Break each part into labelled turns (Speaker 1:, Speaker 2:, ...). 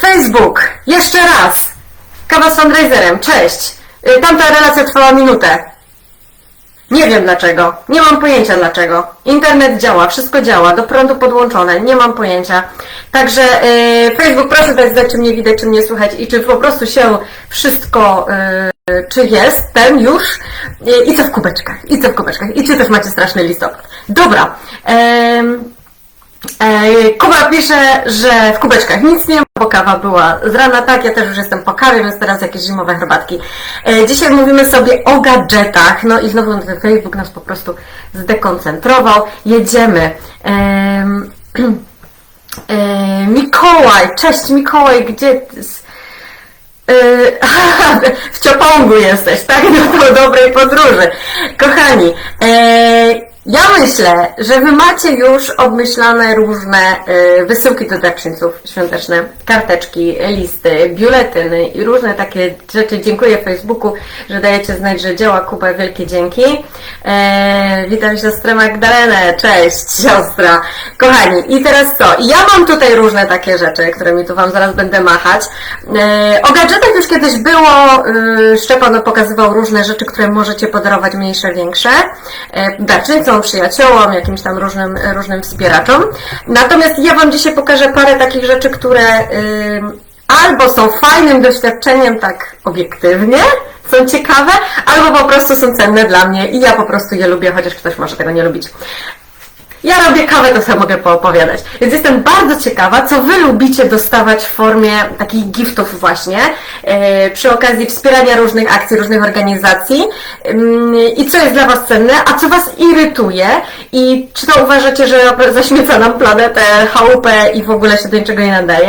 Speaker 1: Facebook, jeszcze raz. Kawa z fundraiserem, cześć. Y, Tamta relacja trwała minutę. Nie wiem dlaczego, nie mam pojęcia dlaczego. Internet działa, wszystko działa, do prądu podłączone, nie mam pojęcia. Także y, Facebook, proszę dać znać, czy mnie widać, czy mnie słychać i czy po prostu się wszystko, y, czy jest ten już y, i co w kubeczkach, i co w kubeczkach, i czy też macie straszny listopad. Dobra. E, Kuba pisze, że w kubeczkach nic nie ma, bo kawa była z rana, tak, ja też już jestem po kawie, więc teraz jakieś zimowe herbatki. E, Dzisiaj mówimy sobie o gadżetach, no i znowu Facebook nas po prostu zdekoncentrował. Jedziemy. Em, e, Mikołaj, cześć Mikołaj, gdzie... e, w Ciopągu jesteś, tak? No to dobrej podróży. Kochani, ja myślę, że Wy macie już obmyślane różne e, wysyłki do darczyńców świąteczne, karteczki, listy, biuletyny i różne takie rzeczy. Dziękuję Facebooku, że dajecie znać, że działa Kuba. Wielkie dzięki. E, witam siostrę Magdalenę. Cześć siostra. Kochani, i teraz co? Ja mam tutaj różne takie rzeczy, którymi tu Wam zaraz będę machać. E, o gadżetach już kiedyś było. E, Szczepan pokazywał różne rzeczy, które możecie podarować mniejsze, większe. E, darczyńcom, przyjaciołom, jakimś tam różnym, różnym wspieraczom. Natomiast ja Wam dzisiaj pokażę parę takich rzeczy, które albo są fajnym doświadczeniem tak obiektywnie, są ciekawe, albo po prostu są cenne dla mnie i ja po prostu je lubię, chociaż ktoś może tego nie lubić. Ja robię kawę, to sobie mogę poopowiadać. Więc jestem bardzo ciekawa, co Wy lubicie dostawać w formie takich giftów właśnie, e, przy okazji wspierania różnych akcji, różnych organizacji. I co jest dla Was cenne, a co Was irytuje? I czy to uważacie, że zaśmieca nam planetę, chałupę i w ogóle się do niczego nie nadaje,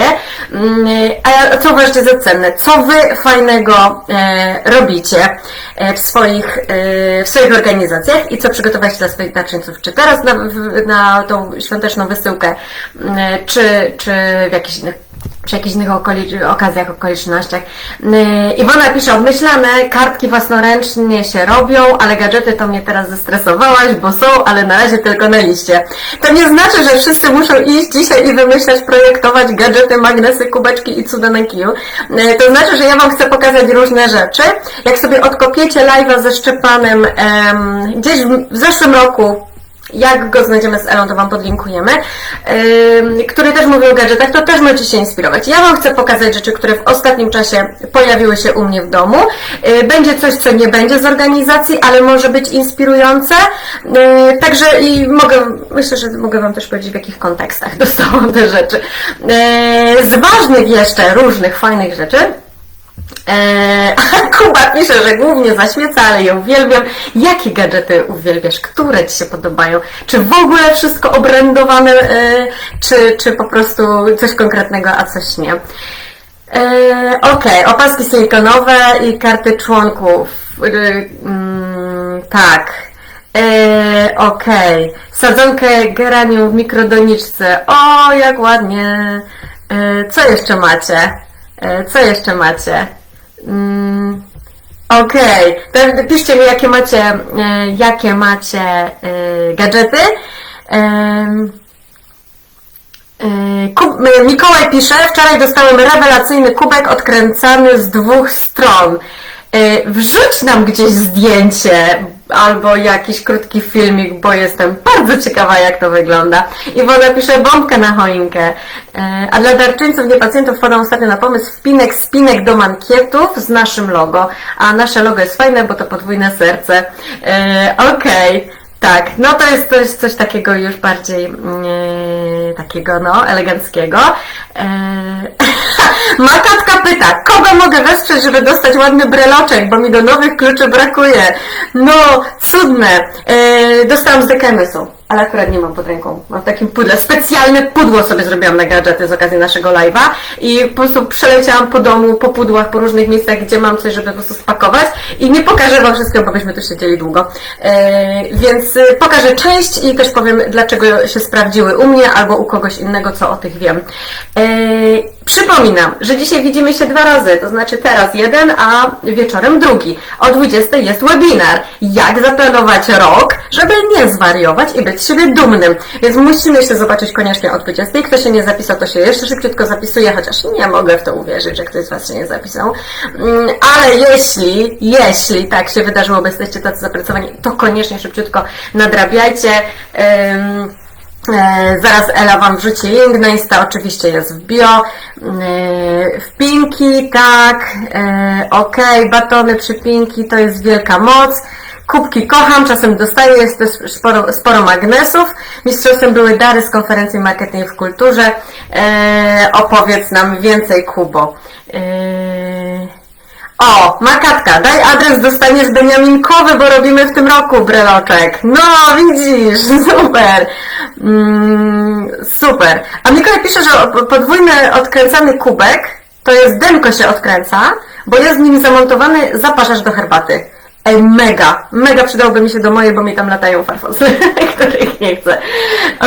Speaker 1: a co uważacie za cenne, co Wy fajnego e, robicie e, w swoich, w swoich organizacjach i co przygotowaliście dla swoich darczyńców, czy teraz w- na tą świąteczną wysyłkę, m, czy, czy w jakichś innych przy jakichś innych okazjach, okolicznościach. Yy, Iwona pisze, obmyślane, kartki własnoręcznie się robią, ale gadżety to mnie teraz zestresowałaś, bo są, ale na razie tylko na liście. To nie znaczy, że wszyscy muszą iść dzisiaj i wymyślać, projektować gadżety, magnesy, kubeczki i cuda na kiju. Yy, To znaczy, że ja Wam chcę pokazać różne rzeczy. Jak sobie odkopiecie live'a ze Szczepanem em, gdzieś w zeszłym roku, jak go znajdziemy z Elą, to Wam podlinkujemy, ym, który też mówi o gadżetach, to też możecie się inspirować. Ja Wam chcę pokazać rzeczy, które w ostatnim czasie pojawiły się u mnie w domu. Yy, Będzie coś, co nie będzie z organizacji, ale może być inspirujące. Yy, Także i mogę, myślę, że mogę Wam też powiedzieć, w jakich kontekstach dostałam te rzeczy. Yy, Z ważnych jeszcze, różnych fajnych rzeczy, Eee, Kuba pisze, że głównie zaśmieca, ale je uwielbiam. Jakie gadżety uwielbiasz? Które Ci się podobają? Czy w ogóle wszystko obrędowane, e, czy, czy po prostu coś konkretnego, a coś nie? Eee, Okej, opaski silikonowe i karty członków. Yy, mm, tak. Eee, Okej. Sadzonkę geranium w mikrodoniczce. O, jak ładnie. Eee, co jeszcze macie? Eee, co jeszcze macie? Mm, Okej, to piszcie mi jakie macie, e, jakie macie e, gadżety. E, Kub, e, Mikołaj pisze, wczoraj dostałem rewelacyjny kubek odkręcany z dwóch stron. E, Wrzuć nam gdzieś zdjęcie albo jakiś krótki filmik, bo jestem bardzo ciekawa jak to wygląda. Iwona pisze bombkę na choinkę. E, A dla darczyńców, nie pacjentów wpadłam ostatnio na pomysł wpinek, spinek do mankietów z naszym logo. A nasze logo jest fajne, bo to podwójne serce. E, Okej. Tak, no to jest, jest coś takiego już bardziej e, takiego, no, eleganckiego. E, Makatka pyta, kogo mogę wesprzeć, żeby dostać ładny breloczek, bo mi do nowych kluczy brakuje. No, cudne. E, dostałam z DKMS-u, ale akurat nie mam pod ręką. Mam w takim pudle. Specjalne pudło sobie zrobiłam na gadżety z okazji naszego live'a i po prostu przeleciałam po domu, po pudłach, po różnych miejscach, gdzie mam coś, żeby po prostu spakować i nie pokażę Wam wszystkiego, bo byśmy tu siedzieli długo. E, więc e, pokażę część i też powiem, dlaczego się sprawdziły u mnie albo u kogoś innego, co o tych wiem. E, Przypominam, że dzisiaj widzimy się dwa razy, to znaczy teraz jeden, a wieczorem drugi. O 20 jest webinar. Jak zaplanować rok, żeby nie zwariować i być z siebie dumnym. Więc musimy się zobaczyć koniecznie o 20. Kto się nie zapisał, to się jeszcze szybciutko zapisuje, chociaż nie mogę w to uwierzyć, że ktoś z Was się nie zapisał. Mm, Ale jeśli, jeśli tak się wydarzyło, bo jesteście tacy zapracowani, to koniecznie szybciutko nadrabiajcie. Zaraz Ela Wam wrzuci link na Insta, oczywiście jest w bio. E, w Pinki, tak. E, ok, batony przy Pinki to jest wielka moc. Kubki kocham, czasem dostaję, jest też sporo, sporo magnesów. Mistrzostwem były dary z konferencji Marketing w Kulturze. E, opowiedz nam więcej, Kubo. O, Makatka, daj adres, dostaniesz Beniaminkowy, bo robimy w tym roku breloczek. No, widzisz, super. Mm, super. A Mikołaj pisze, że podwójny odkręcany kubek to jest denko się odkręca, bo jest w nim zamontowany zaparzacz do herbaty. Ej, mega, mega przydałby mi się do mojej, bo mi tam latają farfosy, których nie chcę.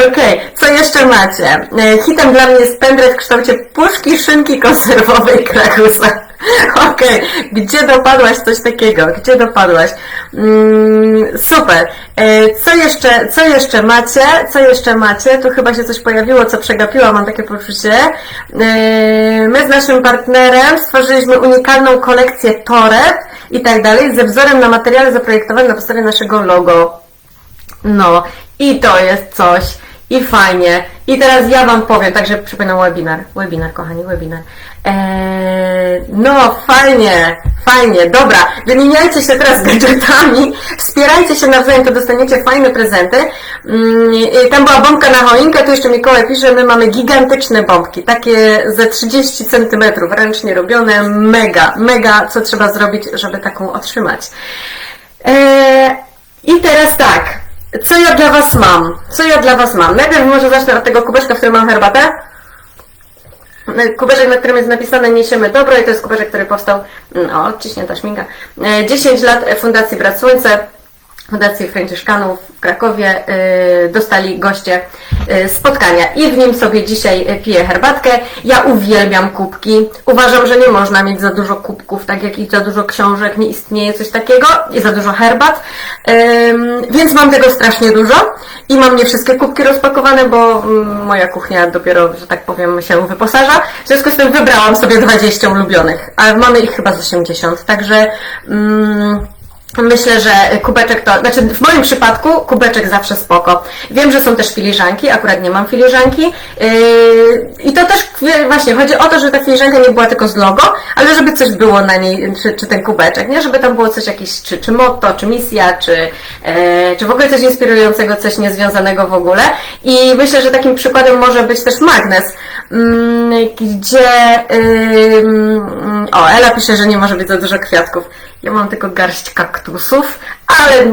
Speaker 1: Okej, co jeszcze macie? E, Hitem dla mnie jest pendrive w kształcie puszki szynki konserwowej Krakusa. Okej, gdzie dopadłaś coś takiego? Gdzie dopadłaś? Mm, super. E, Co jeszcze, co jeszcze macie? Co jeszcze macie? Tu chyba się coś pojawiło, co przegapiłam, mam takie poczucie. E, My z naszym partnerem stworzyliśmy unikalną kolekcję toreb i tak dalej, ze wzorem na materiale zaprojektowanym na podstawie naszego logo. No, i to jest coś. I fajnie. I teraz ja Wam powiem, także przypominam webinar. Webinar, kochani, webinar. Eee, no, fajnie, fajnie, dobra. Wymieniajcie się teraz gadżetami, wspierajcie się nawzajem, to dostaniecie fajne prezenty. I tam była bombka na choinkę, tu jeszcze Mikołaj pisze, my mamy gigantyczne bombki, takie ze 30 cm, ręcznie robione, mega, mega, co trzeba zrobić, żeby taką otrzymać. Eee, I teraz tak, co ja dla Was mam? Co ja dla Was mam? Najpierw może zacznę od tego kubeczka, w którym mam herbatę. Kubeczek, na którym jest napisane Niesiemy Dobro i to jest kubeczek, który powstał, no, odciśnięta śminka, E, 10 lat Fundacji Brat Słońce, Fundacji Franciszkanów w Krakowie y, dostali goście y, spotkania i w nim sobie dzisiaj y, piję herbatkę. Ja uwielbiam kubki. Uważam, że nie można mieć za dużo kubków, tak jak i za dużo książek, nie istnieje coś takiego i za dużo herbat. Więc mam tego strasznie dużo i mam nie wszystkie kubki rozpakowane, bo mm, moja kuchnia dopiero, że tak powiem, się wyposaża. W związku z tym wybrałam sobie 20 ulubionych, a mamy ich chyba z 80, także... Mm, Myślę, że kubeczek to, znaczy w moim przypadku kubeczek zawsze spoko. Wiem, że są też filiżanki, akurat nie mam filiżanki. Yy, I to też właśnie chodzi o to, że ta filiżanka nie była tylko z logo, ale żeby coś było na niej, czy, czy ten kubeczek, nie? Żeby tam było coś jakieś, czy, czy motto, czy misja, czy, e, czy w ogóle coś inspirującego, coś niezwiązanego w ogóle. I myślę, że takim przykładem może być też magnes, gdzie, ym, o, Ela pisze, że nie może być za dużo kwiatków. Ja mam tylko garść kaktusów, ale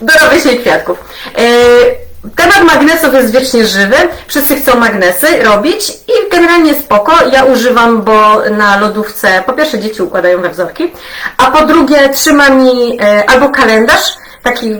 Speaker 1: dorobię się kwiatków. Yy, Temat magnesów jest wiecznie żywy. Wszyscy chcą magnesy robić i generalnie spoko. Ja używam, bo na lodówce po pierwsze dzieci układają we wzorki, a po drugie trzyma mi e, albo kalendarz, taki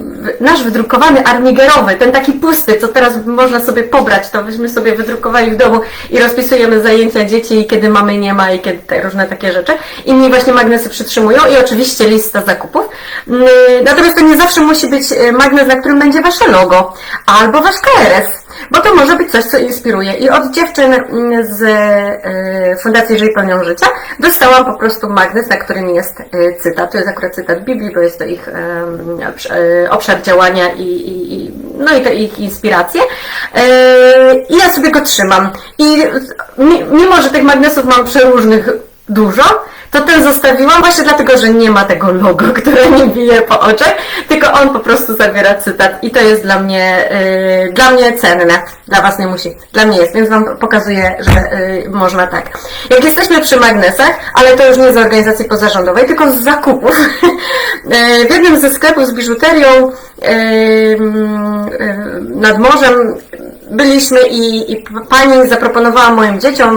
Speaker 1: nasz wydrukowany armigerowy, ten taki pusty, co teraz można sobie pobrać, to byśmy sobie wydrukowali w domu i rozpisujemy zajęcia dzieci kiedy mamy nie ma i kiedy te różne takie rzeczy. I mi właśnie magnesy przytrzymują i oczywiście lista zakupów. Mm, Natomiast to nie zawsze musi być e, magnes, na którym będzie Wasze logo albo Wasz KRS. Bo to może być coś, co inspiruje. I od dziewczyn mm, z e, Fundacji Żyj Pełnią Życia dostałam po prostu magnes, na którym jest e, cytat. To jest akurat cytat Biblii, bo jest to ich e, obszar działania i, i, no i to ich inspiracje. I ja sobie go trzymam. I mi- mimo, że tych magnesów mam przeróżnych dużo, to ten zostawiłam właśnie dlatego, że nie ma tego logo, które mi bije po oczach, tylko on po prostu zawiera cytat i to jest dla mnie, yy, dla mnie cenne. Dla Was nie musi. Dla mnie jest, więc Wam pokazuję, że yy, można tak. Jak jesteśmy przy magnesach, ale to już nie z organizacji pozarządowej, tylko z zakupów. Yy, w jednym ze sklepów z biżuterią yy, yy, nad morzem byliśmy i, i pani zaproponowała moim dzieciom,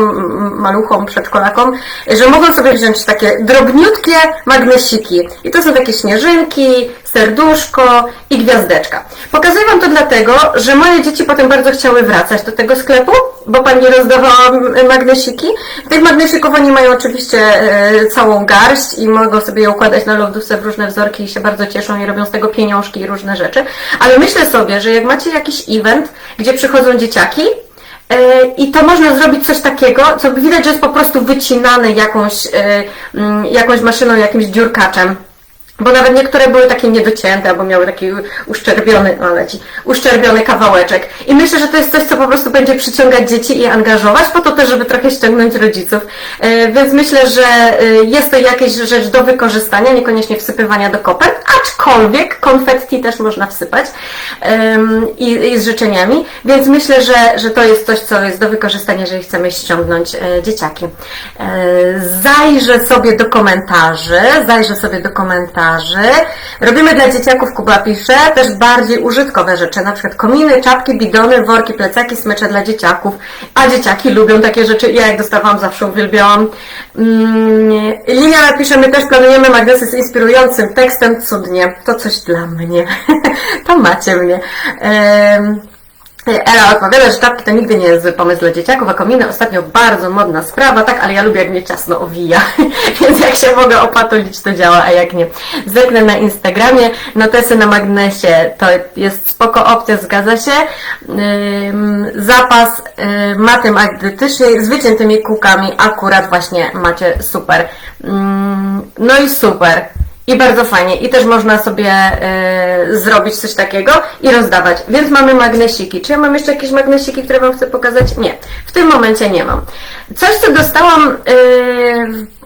Speaker 1: maluchom, przedszkolakom, że mogą sobie wziąć takie drobniutkie magnesiki. I to są takie śnieżynki, serduszko i gwiazdeczka. Pokazuję Wam to dlatego, że moje dzieci potem bardzo chciały wracać do tego sklepu, bo Pani rozdawała magnesiki. Tych magnesików oni mają oczywiście e, całą garść i mogą sobie je układać na lodówce w różne wzorki i się bardzo cieszą i robią z tego pieniążki i różne rzeczy. Ale myślę sobie, że jak macie jakiś event, gdzie przychodzą dzieciaki, E, I to można zrobić coś takiego, co widać, że jest po prostu wycinane jakąś, e, jakąś maszyną, jakimś dziurkaczem. Bo nawet niektóre były takie niedocięte, albo miały taki uszczerbiony, no leci, uszczerbiony kawałeczek. I myślę, że to jest coś, co po prostu będzie przyciągać dzieci i angażować, po to też, żeby trochę ściągnąć rodziców. E, Więc myślę, że e, jest to jakaś rzecz do wykorzystania, niekoniecznie wsypywania do kopert, aczkolwiek konfetti też można wsypać i, i z życzeniami. Więc myślę, że, że to jest coś, co jest do wykorzystania, jeżeli chcemy ściągnąć e, dzieciaki. Zajrzę sobie do komentarzy, zajrzę sobie do komentarzy. Robimy dla dzieciaków, Kuba pisze, też bardziej użytkowe rzeczy, na przykład kominy, czapki, bidony, worki, plecaki, smycze dla dzieciaków. A dzieciaki lubią takie rzeczy. Ja jak dostawałam, zawsze uwielbiałam. Mm, Linia napisze, my też planujemy magnesy z inspirującym tekstem. Cudnie. To coś dla mnie. to macie mnie. Ela odpowiada, że czapki to nigdy nie jest pomysł dla dzieciaków, a kominy ostatnio bardzo modna sprawa, tak, ale ja lubię jak mnie ciasno owija, więc jak się mogę opatulić, to działa, a jak nie. Zerknę na Instagramie, notesy na magnesie, to jest spoko opcja, zgadza się. Zapas y, maty magnetycznej z wyciętymi kółkami, akurat właśnie macie super. No i super. I bardzo fajnie. I też można sobie e, zrobić coś takiego i rozdawać. Więc mamy magnesiki. Czy ja mam jeszcze jakieś magnesiki, które Wam chcę pokazać? Nie. W tym momencie nie mam. Coś, co dostałam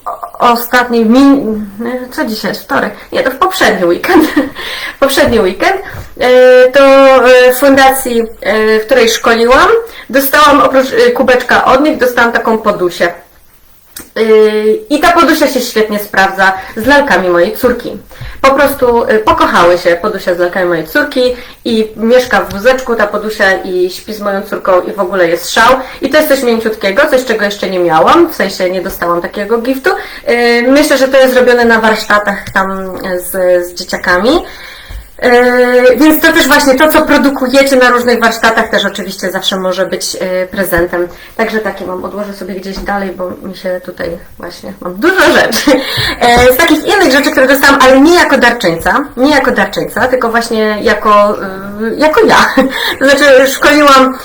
Speaker 1: o- ostatni min... e, Co dzisiaj? Wtorek? Nie, to w poprzedni weekend. poprzedni weekend. E, to e, w fundacji, w której szkoliłam, dostałam oprócz kubeczka od nich, dostałam taką podusię. Yy, I ta podusia się świetnie sprawdza z lalkami mojej córki. Po prostu yy, pokochały się podusia z lalkami mojej córki i mieszka w wózeczku ta podusia i śpi z moją córką i w ogóle jest szał. I to jest coś mięciutkiego, coś czego jeszcze nie miałam, w sensie nie dostałam takiego giftu. Yy, Myślę, że to jest robione na warsztatach tam z, z dzieciakami. Yy, Więc to też właśnie to, co produkujecie na różnych warsztatach, też oczywiście zawsze może być yy, prezentem. Także takie mam, odłożę sobie gdzieś dalej, bo mi się tutaj właśnie, mam dużo rzeczy. Yy, Z takich innych rzeczy, które dostałam, ale nie jako darczyńca, nie jako darczyńca, tylko właśnie jako, jako ja. To znaczy szkoliłam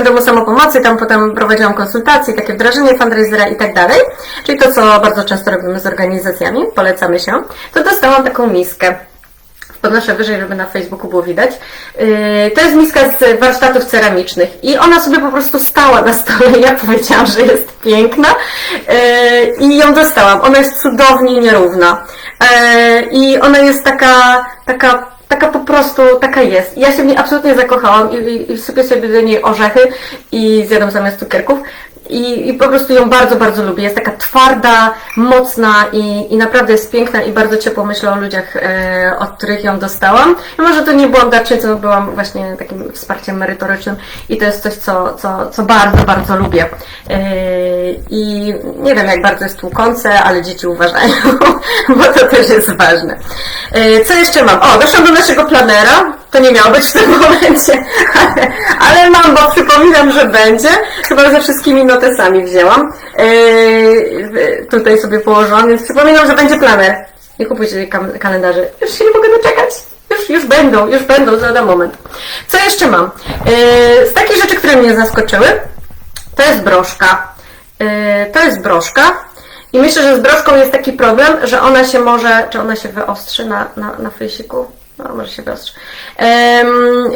Speaker 1: w domu samopomocy, tam potem prowadziłam konsultacje, takie wdrażanie fundraisera i tak dalej. Czyli to, co bardzo często robimy z organizacjami, polecamy się. To dostałam taką miskę podnoszę wyżej, żeby na Facebooku było widać. Yy, To jest miska z warsztatów ceramicznych i ona sobie po prostu stała na stole. Ja powiedziałam, że jest piękna yy, i ją dostałam. Ona jest cudownie nierówna Yy, i ona jest taka, taka taka po prostu, taka jest. Ja się w niej absolutnie zakochałam i, i, i sobie do niej orzechy i zjadam zamiast cukierków. I, I po prostu ją bardzo, bardzo lubię. Jest taka twarda, mocna i, i naprawdę jest piękna i bardzo ciepło myślę o ludziach, e, od których ją dostałam. I może to nie byłam darczyńcą, byłam właśnie takim wsparciem merytorycznym i to jest coś, co, co, co bardzo, bardzo lubię. E, I nie wiem, jak bardzo jest tłukące, ale dzieci uważają, bo to też jest ważne. E, co jeszcze mam? O, doszłam do naszego planera. To nie miało być w tym momencie, ale, mam, bo przypominam, że będzie. Chyba ze wszystkimi notesami wzięłam. Yy, tutaj sobie położyłam, więc przypominam, że będzie planer. Nie kupujcie kalendarzy. Już się nie mogę doczekać. Już, już będą, już będą, lada moment. Co jeszcze mam? Yy, z takich rzeczy, które mnie zaskoczyły, to jest broszka. Yy, to jest broszka. I myślę, że z broszką jest taki problem, że ona się może, czy ona się wyostrzy na, na, na fejsiku? No, może się wyostrzy. Em,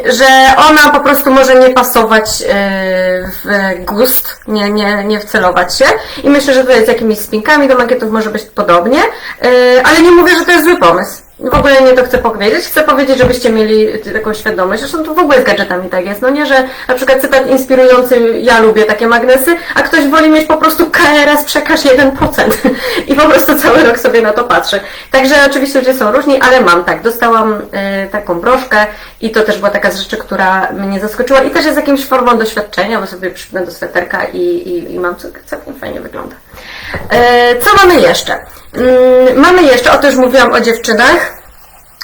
Speaker 1: że ona po prostu może nie pasować e, w gust, nie, nie, nie wcelować się. I myślę, że tutaj z jakimiś spinkami do makietów może być podobnie, e, ale nie mówię, że to jest zły pomysł. W ogóle nie to chcę powiedzieć. Chcę powiedzieć, żebyście mieli taką świadomość. Zresztą to w ogóle z gadżetami tak jest. No nie, że na przykład cytat inspirujący, ja lubię takie magnesy, a ktoś woli mieć po prostu KRS przekaż 1% i po prostu cały rok sobie na to patrzy. Także oczywiście ludzie są różni, ale mam tak. Dostałam y, taką broszkę i to też była taka z rzeczy, która mnie zaskoczyła i też jest jakimś formą doświadczenia, bo sobie przypnę do sweterka i, i, i mam co całkiem fajnie wygląda. E, co mamy jeszcze? Mm, Mamy jeszcze, o to już mówiłam o dziewczynach.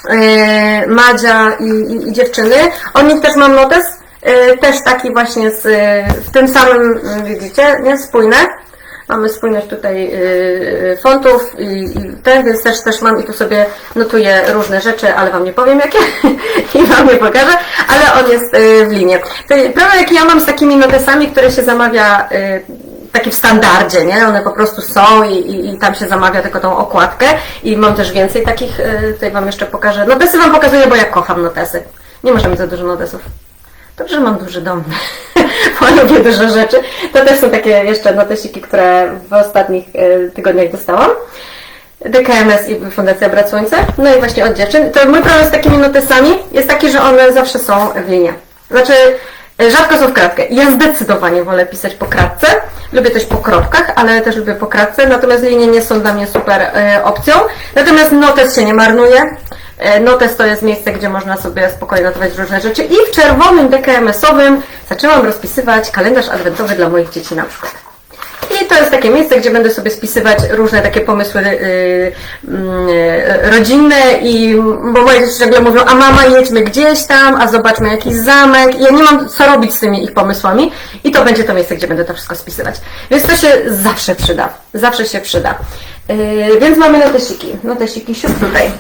Speaker 1: e, Madzia i, i, i dziewczyny. O nich też mam notes, e, też taki właśnie z, w tym samym, m, widzicie, nie, spójne. Mamy spójność tutaj fontów i, i ten, więc też, też mam i tu sobie notuję różne rzeczy, ale Wam nie powiem jakie i Wam nie pokażę, ale on jest w linie. Problem jaki ja mam z takimi notesami, które się zamawia takie w standardzie, nie? One po prostu są i, i, i tam się zamawia tylko tą okładkę i mam też więcej takich, y, tutaj Wam jeszcze pokażę. Notesy Wam pokazuję, bo ja kocham notesy. Nie może mieć za dużo notesów. Dobrze, że mam duży dom, bo lubię dużo rzeczy. To też są takie jeszcze notesiki, które w ostatnich e, tygodniach dostałam. DKMS i Fundacja Brat Słońce. No i właśnie od dziewczyn. To mój problem z takimi notesami jest taki, że one zawsze są w linie. Znaczy, rzadko są w kratkę. Ja zdecydowanie wolę pisać po kratce. Lubię też po kropkach, ale też lubię po kratce. Natomiast linie nie są dla mnie super e, opcją. Natomiast notes się nie marnuje. E, Notes to jest miejsce, gdzie można sobie spokojnie notować różne rzeczy. I w czerwonym DKMS-owym zaczęłam rozpisywać kalendarz adwentowy dla moich dzieci na przykład. Jest takie miejsce, gdzie będę sobie spisywać różne takie pomysły yy, yy, rodzinne i bo moje dzieci ciągle mówią, a mama jedźmy gdzieś tam, a zobaczmy jakiś zamek. I ja nie mam co robić z tymi ich pomysłami i to będzie to miejsce, gdzie będę to wszystko spisywać. Więc to się zawsze przyda. Zawsze się przyda. Yy, więc mamy notesiki. Notesiki siup tutaj.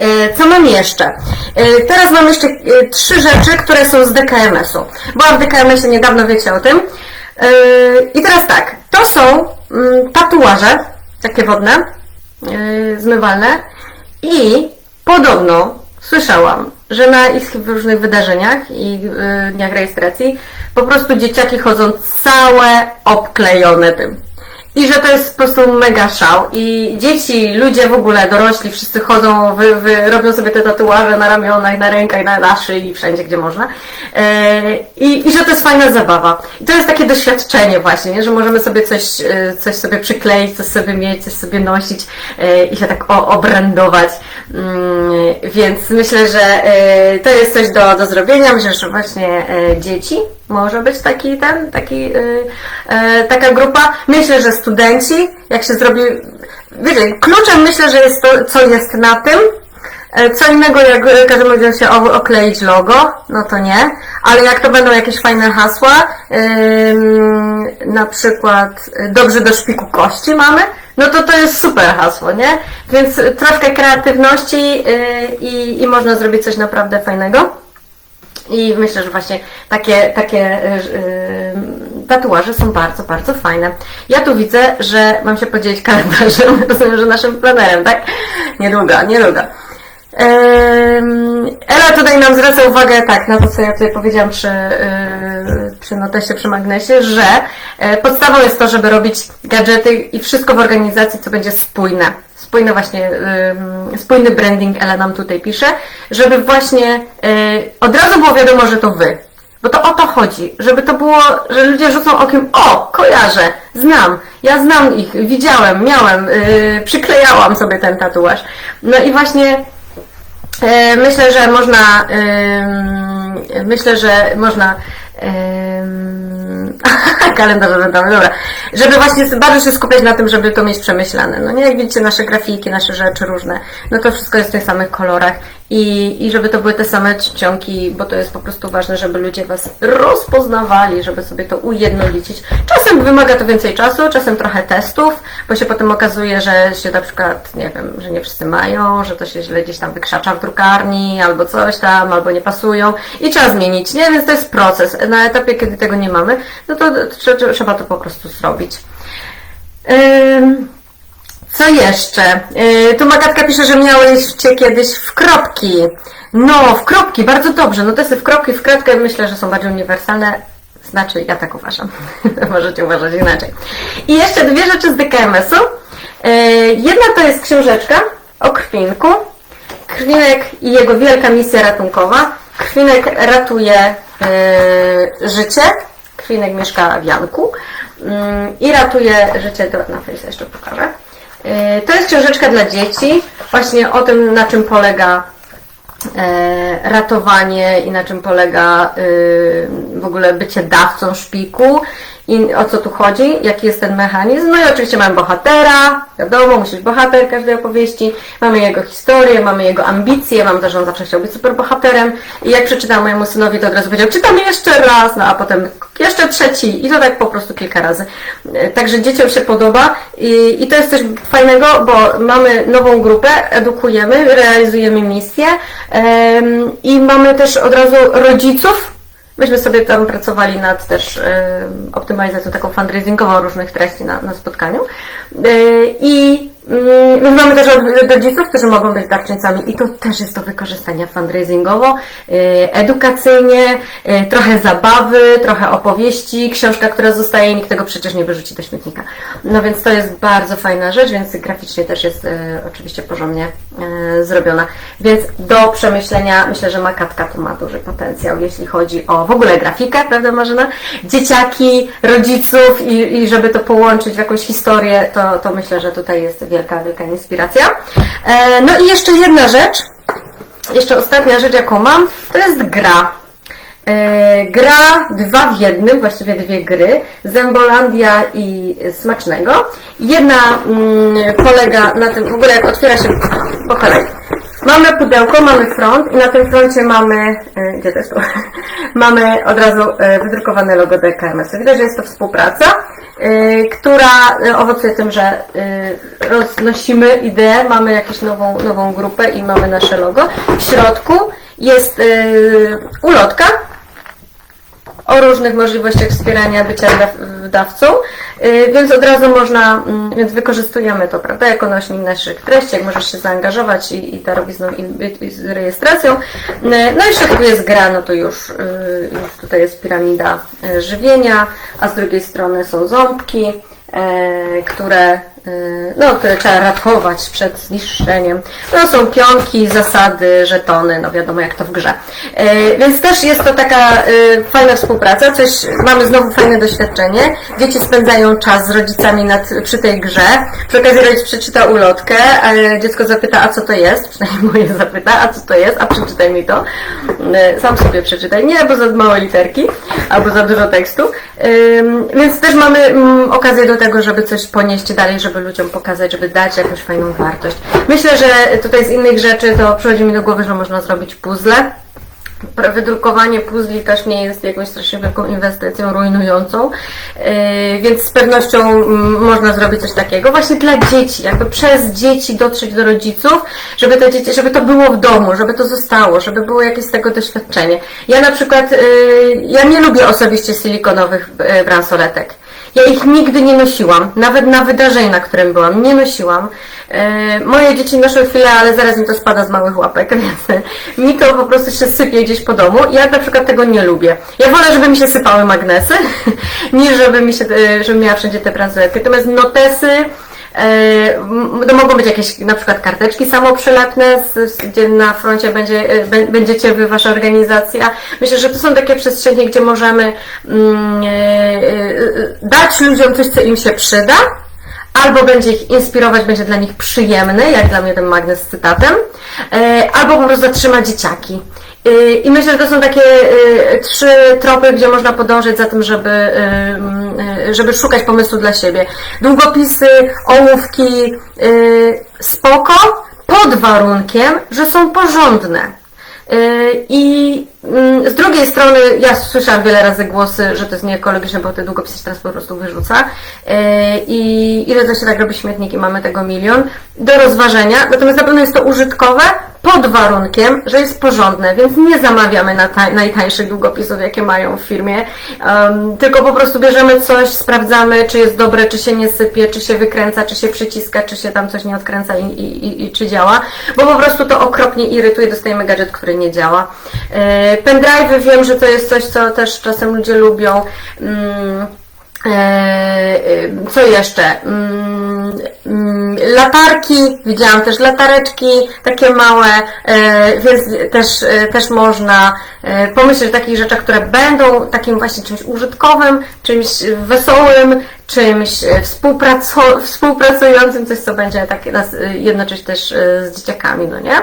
Speaker 1: E, Co mam jeszcze? E, Teraz mam jeszcze e, trzy rzeczy, które są z DKMS-u. Byłam w DKMS-ie niedawno, wiecie o tym. E, I teraz tak, to są mm, tatuaże, takie wodne, e, zmywalne i podobno słyszałam, że na ich różnych wydarzeniach i e, dniach rejestracji po prostu dzieciaki chodzą całe obklejone tym. I że to jest po prostu mega szał. I dzieci, ludzie w ogóle, dorośli, wszyscy chodzą, wy, wy, robią sobie te tatuaże na ramionach, na rękach, na, na szyi, wszędzie, gdzie można. E, i, I że to jest fajna zabawa. I to jest takie doświadczenie właśnie, nie? że możemy sobie coś, e, coś sobie przykleić, coś sobie mieć, coś sobie nosić e, i się tak obrędować. Mm, więc myślę, że to jest coś do, do zrobienia. Myślę, że właśnie dzieci może być taki ten, taki, y, e, taka grupa. Myślę, że studenci, jak się zrobi, wiecie, kluczem myślę, że jest to, co jest na tym. E, Co innego, jak każdy będzie się okleić logo, no to nie, ale jak to będą jakieś fajne hasła, ym, na przykład e, dobrze do szpiku kości mamy, no to to jest super hasło, nie? Więc troszkę kreatywności y, i, i można zrobić coś naprawdę fajnego. I myślę, że właśnie takie, takie y, y, tatuaże są bardzo, bardzo fajne. Ja tu widzę, że mam się podzielić kalendarzem, rozumiem, że naszym planerem, tak? Niedługo, niedługo. Ela tutaj nam zwraca uwagę, tak, na to, co ja tutaj powiedziałam przy, yy, przy notesie, przy magnesie, że yy, podstawą jest to, żeby robić gadżety i wszystko w organizacji, co będzie spójne. Spójny właśnie, spójny branding Ela nam tutaj pisze, żeby właśnie yy, od razu było wiadomo, że to wy. Bo to o to chodzi, żeby to było, że ludzie rzucą okiem, o, kojarzę, znam, ja znam ich, widziałem, miałem, yy, przyklejałam sobie ten tatuaż. No i właśnie E, Myślę, że można. Myślę, że można. Kalendarz adwentowy, dobra. Żeby właśnie bardzo się skupiać na tym, żeby to mieć przemyślane. No nie, jak widzicie, nasze grafiki, nasze rzeczy różne, no to wszystko jest w tych samych kolorach i, i żeby to były te same czcionki, bo to jest po prostu ważne, żeby ludzie Was rozpoznawali, żeby sobie to ujednolicić. Czasem wymaga to więcej czasu, czasem trochę testów, bo się potem okazuje, że się na przykład, nie wiem, że nie wszyscy mają, że to się źle gdzieś tam wykrzacza w drukarni, albo coś tam, albo nie pasują i trzeba zmienić, nie? Więc to jest proces. Na etapie, kiedy tego nie mamy, no to trze- trzeba to po prostu zrobić. Co jeszcze? Yy, tu Magatka pisze, że miałyście kiedyś w kropki. No, w kropki, bardzo dobrze. No to jest w kropki, w kratkę myślę, że są bardziej uniwersalne. Znaczy, ja tak uważam. Możecie uważać inaczej. I jeszcze dwie rzeczy z DKMS-u. Yy, jedna to jest książeczka o krwinku. Krwinek i jego wielka misja ratunkowa. Krwinek ratuje życie. Krwinek mieszka w Janku mm, i ratuje życie, to na Face jeszcze pokażę. Yy, To jest książeczka dla dzieci, właśnie o tym, na czym polega e, ratowanie i na czym polega w ogóle bycie dawcą szpiku i o co tu chodzi, jaki jest ten mechanizm. No i oczywiście mamy bohatera, wiadomo, musi być bohater każdej opowieści, mamy jego historię, mamy jego ambicje, mam też, że on zawsze chciał być superbohaterem. I jak przeczytałam mojemu synowi, to od razu powiedział, czytam jeszcze raz, no a potem jeszcze trzeci. I to tak po prostu kilka razy. E, Także dzieciom się podoba. I, i to jest coś fajnego, bo mamy nową grupę, edukujemy, realizujemy misję. Em, i mamy też od razu rodziców, Myśmy sobie tam pracowali nad też e, optymalizacją taką fundraisingową różnych treści na, na spotkaniu. E, I my mamy też od- rodziców, którzy mogą być darczyńcami i to też jest to wykorzystanie fundraisingowo, e, edukacyjnie, e, trochę zabawy, trochę opowieści, książka, która zostaje nikt tego przecież nie wyrzuci do śmietnika. No więc to jest bardzo fajna rzecz, więc graficznie też jest e, oczywiście porządnie zrobiona. Więc do przemyślenia myślę, że Makatka tu ma duży potencjał, jeśli chodzi o w ogóle grafikę, prawda Marzena? Dzieciaki, rodziców i, i żeby to połączyć w jakąś historię, to, to myślę, że tutaj jest wielka, wielka inspiracja. E, no i jeszcze jedna rzecz, jeszcze ostatnia rzecz, jaką mam, to jest gra. E, gra dwa w jednym, właściwie dwie gry, Zębolandia i Smacznego. Jedna mm, polega na tym, w ogóle jak otwiera się po kolei. Mamy pudełko, mamy front i na tym froncie mamy, e, gdzie jest tu? mamy od razu wydrukowane logo DKMS. Widać, że jest to współpraca, która e, owocuje tym, że e, roznosimy ideę, mamy jakąś nową, nową grupę i mamy nasze logo. W środku jest ulotka, o różnych możliwościach wspierania bycia daw- dawcą, yy, więc od razu można, mm, więc wykorzystujemy to, prawda, jako nośnik naszych treści, jak możesz się zaangażować i, i darowizną i, i z rejestracją. Yy, No i w środku jest gra, no to już, yy, już tutaj jest piramida żywienia, a z drugiej strony są ząbki, które no, które trzeba ratować przed zniszczeniem. No, są pionki, zasady, żetony, no wiadomo jak to w grze. Yy, Więc też jest to taka yy, fajna współpraca, coś, mamy znowu fajne doświadczenie. Dzieci spędzają czas z rodzicami nad, przy tej grze. Przy okazji rodzic przeczyta ulotkę, a dziecko zapyta, a co to jest? Przynajmniej moje zapyta, a co to jest? A przeczytaj mi to. Sam sobie przeczytaj. Nie, bo za małe literki, albo za dużo tekstu. Więc też mamy mm, okazję do tego, żeby coś ponieść dalej, żeby ludziom pokazać, żeby dać jakąś fajną wartość. Myślę, że tutaj z innych rzeczy to przychodzi mi do głowy, że można zrobić puzzle. Wydrukowanie puzli też nie jest jakąś strasznie wielką inwestycją rujnującą, yy, więc z pewnością mm, można zrobić coś takiego właśnie dla dzieci, jakby przez dzieci dotrzeć do rodziców, żeby te dzieci, żeby to było w domu, żeby to zostało, żeby było jakieś z tego doświadczenie. Ja na przykład, yy, ja nie lubię osobiście silikonowych yy, bransoletek. Ja ich nigdy nie nosiłam, nawet na wydarzeniu, na którym byłam, nie nosiłam. E, moje dzieci noszą chwilę, ale zaraz mi to spada z małych łapek, więc mi to po prostu się sypie gdzieś po domu. Ja na przykład tego nie lubię. Ja wolę, żeby mi się sypały magnesy, niż żeby mi się, e, żeby miała wszędzie te bransoletki. Natomiast notesy, To mogą być jakieś na przykład karteczki samoprzylepne, gdzie na froncie będzie, e, bę- będziecie wy, wasza organizacja. Myślę, że to są takie przestrzenie, gdzie możemy mm, e, e, dać ludziom coś, co im się przyda, albo będzie ich inspirować, będzie dla nich przyjemny, jak dla mnie ten magnes z cytatem, e, albo po prostu zatrzyma dzieciaki. E, I myślę, że to są takie e, trzy tropy, gdzie można podążyć za tym, żeby, e, e, żeby szukać pomysłu dla siebie. Długopisy, ołówki, e, spoko, pod warunkiem, że są porządne. Yy, I z drugiej strony, ja słyszałam wiele razy głosy, że to jest nieekologiczne, bo te długopisy się teraz po prostu wyrzuca. Yy, I ile to się tak robi śmietniki, mamy tego milion. Do rozważenia, natomiast na pewno jest to użytkowe pod warunkiem, że jest porządne, więc nie zamawiamy na ta- najtańszych długopisów, jakie mają w firmie, um, tylko po prostu bierzemy coś, sprawdzamy, czy jest dobre, czy się nie sypie, czy się wykręca, czy się przyciska, czy się tam coś nie odkręca i, i, i, i czy działa, bo po prostu to okropnie irytuje, dostajemy gadżet, który nie działa. E, pendrive wiem, że to jest coś, co też czasem ludzie lubią. Mm, e, e, co jeszcze? Mm, mm, latarki, widziałam też latareczki takie małe, e, więc też, e, też można e, pomyśleć o takich rzeczach, które będą takim właśnie czymś użytkowym, czymś wesołym, czymś e, współpracującym, coś co będzie tak e, jednoczyć też e, z dzieciakami, no nie?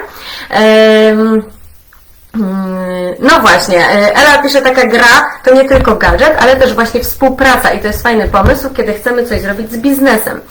Speaker 1: Mm, No właśnie, e, Ela pisze, taka gra to nie tylko gadżet, ale też właśnie współpraca i to jest fajny pomysł, kiedy chcemy coś zrobić z biznesem.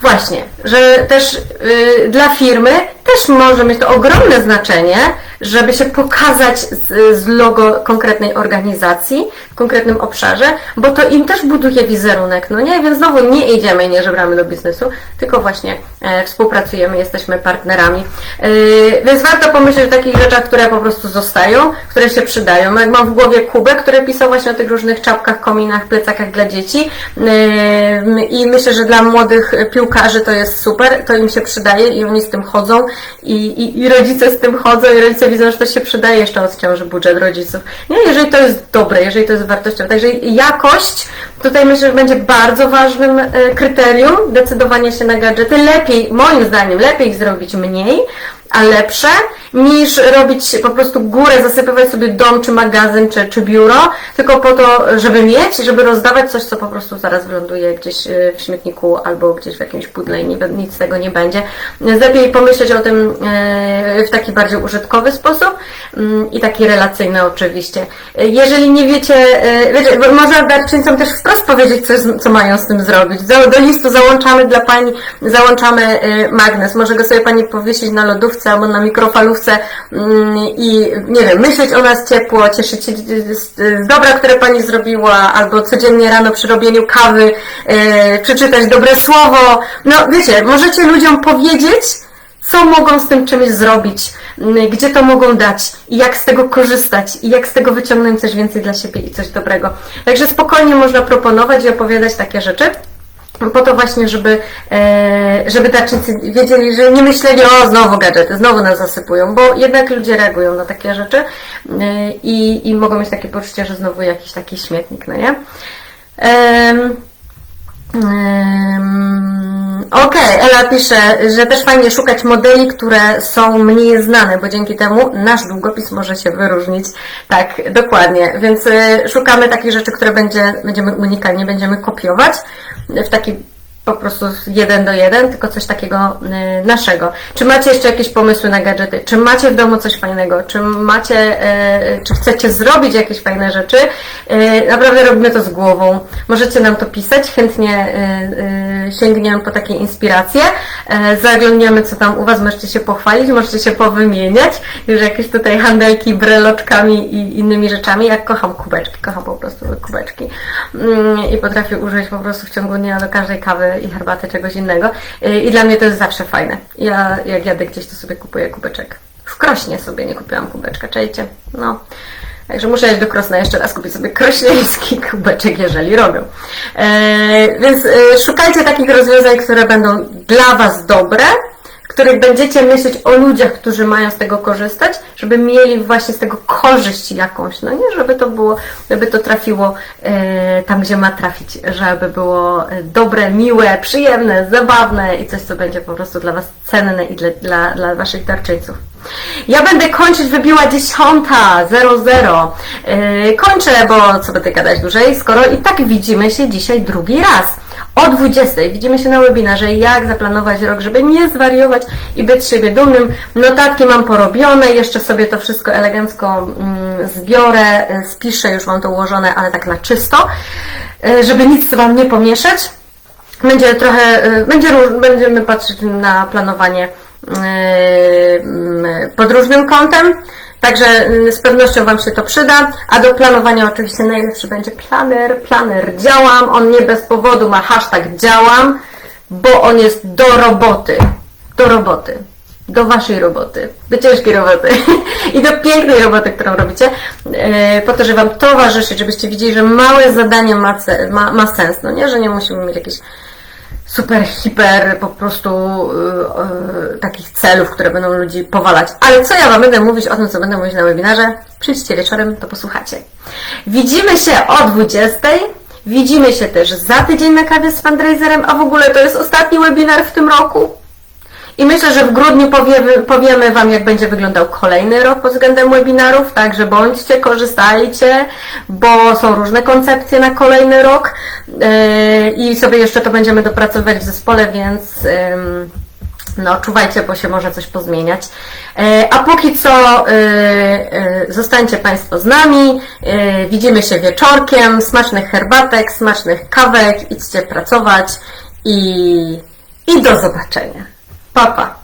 Speaker 1: Właśnie, że też y, dla firmy też może mieć to ogromne znaczenie, żeby się pokazać z, z logo konkretnej organizacji w konkretnym obszarze, bo to im też buduje wizerunek, no nie? Więc znowu nie idziemy i nie żebramy do biznesu, tylko właśnie e, współpracujemy, jesteśmy partnerami. Y, więc warto pomyśleć o takich rzeczach, które po prostu zostają, które się przydają. Jak mam w głowie Kubę, który pisał właśnie o tych różnych czapkach, kominach, plecakach dla dzieci y, i myślę, że dla młodych piłkarzy to jest super, to im się przydaje i oni z tym chodzą i, i, i rodzice z tym chodzą i rodzice widzą, że to się przydaje, jeszcze odciąży budżet rodziców. Nie, jeżeli to jest dobre, jeżeli to jest wartościowe. Także jakość tutaj myślę, że będzie bardzo ważnym e, kryterium decydowania się na gadżety. Lepiej, moim zdaniem, lepiej zrobić mniej, a lepsze, niż robić po prostu górę, zasypywać sobie dom, czy magazyn, czy, czy biuro, tylko po to, żeby mieć, żeby rozdawać coś, co po prostu zaraz wyląduje gdzieś e, w śmietniku albo gdzieś w jakimś pudle i nie, nic z tego nie będzie. Lepiej pomyśleć o tym e, w taki bardziej użytkowy sposób mm, i taki relacyjny oczywiście. Jeżeli nie wiecie, e, wiecie można darczyńcom też wprost powiedzieć, co, co mają z tym zrobić. Za- Do listu załączamy dla Pani, załączamy magnes. Może go sobie Pani powiesić na lodówce albo na mikrofalówce mm, i nie wiem, myśleć o nas ciepło, cieszyć się z, z dobra, które Pani zrobiła, albo codziennie rano przy robieniu kawy e, przeczytać dobre słowo. No wiecie, możecie ludziom powiedzieć, co mogą z tym czymś zrobić, m, gdzie to mogą dać i jak z tego korzystać i jak z tego wyciągnąć coś więcej dla siebie i coś dobrego. Także spokojnie można proponować i opowiadać takie rzeczy. Po to właśnie, żeby, e, żeby darczyńcy wiedzieli, że nie myśleli, o znowu gadżety, znowu nas zasypują, bo jednak ludzie reagują na takie rzeczy e, i, i mogą mieć takie poczucie, że znowu jakiś taki śmietnik, no nie? Em, Ym, Okej, Ela pisze, że też fajnie szukać modeli, które są mniej znane, bo dzięki temu nasz długopis może się wyróżnić. Tak, dokładnie. Więc y, szukamy takich rzeczy, które będzie, będziemy unikalnie będziemy kopiować w taki po prostu jeden do jeden, tylko coś takiego y, naszego. Czy macie jeszcze jakieś pomysły na gadżety? Czy macie w domu coś fajnego? Czy macie, y, czy chcecie zrobić jakieś fajne rzeczy? Y, naprawdę robimy to z głową. Możecie nam to pisać, chętnie sięgniemy po takie inspiracje, zaglądniemy co tam u Was, możecie się pochwalić, możecie się powymieniać, już jakieś tutaj handelki breloczkami i innymi rzeczami. Ja kocham kubeczki, kocham po prostu kubeczki Mm, i potrafię użyć po prostu w ciągu dnia do każdej kawy i herbaty czegoś innego Y, i dla mnie to jest zawsze fajne. Ja jak jadę gdzieś, to sobie kupuję kubeczek. W Krośnie sobie nie kupiłam kubeczka, czajcie? No. Także muszę jechać do Krosna jeszcze raz kupić sobie krośnieński kubeczek, jeżeli robię. E, więc e, szukajcie takich rozwiązań, które będą dla Was dobre, których będziecie myśleć o ludziach, którzy mają z tego korzystać, żeby mieli właśnie z tego korzyść jakąś, no nie, żeby to było, żeby to trafiło e, tam, gdzie ma trafić, żeby było e, dobre, miłe, przyjemne, zabawne i coś, co będzie po prostu dla Was cenne i dla, dla, dla Waszych darczyńców. Ja będę kończyć, wybiła dziesiąta, 00. Yy, kończę, bo co będę gadać dłużej, skoro i tak widzimy się dzisiaj drugi raz. O 20 widzimy się na webinarze, jak zaplanować rok, żeby nie zwariować i być z siebie dumnym. Notatki mam porobione, jeszcze sobie to wszystko elegancko mm, zbiorę, y, spiszę, już mam to ułożone, ale tak na czysto, y, żeby nic Wam nie pomieszać. Będzie trochę, y, będzie, będziemy patrzeć na planowanie yy, pod różnym kątem. Także yy, z pewnością Wam się to przyda, a do planowania oczywiście najlepszy będzie planer. Planer działam, on nie bez powodu ma hashtag działam, bo on jest do roboty. Do roboty. Do Waszej roboty, do ciężkiej roboty i do pięknej roboty, którą robicie, yy, po to, żeby Wam towarzyszyć, żebyście widzieli, że małe zadanie ma, ma, ma sens, no nie, że nie musimy mieć jakichś super, hiper po prostu yy, takich celów, które będą ludzi powalać. Ale co ja Wam będę mówić o tym, co będę mówić na webinarze? Przyjdźcie wieczorem, to posłuchacie. Widzimy się o 20. Widzimy się też za tydzień na kawie z fundraiserem, a w ogóle to jest ostatni webinar w tym roku. I myślę, że w grudniu powiemy, powiemy Wam, jak będzie wyglądał kolejny rok pod względem webinarów, także bądźcie, korzystajcie, bo są różne koncepcje na kolejny rok yy, i sobie jeszcze to będziemy dopracowywać w zespole, więc No, czuwajcie, bo się może coś pozmieniać. E, A póki co e, zostańcie Państwo z nami. Widzimy się wieczorkiem. Smacznych herbatek, smacznych kawek. Idźcie pracować i, i do zobaczenia. Пока.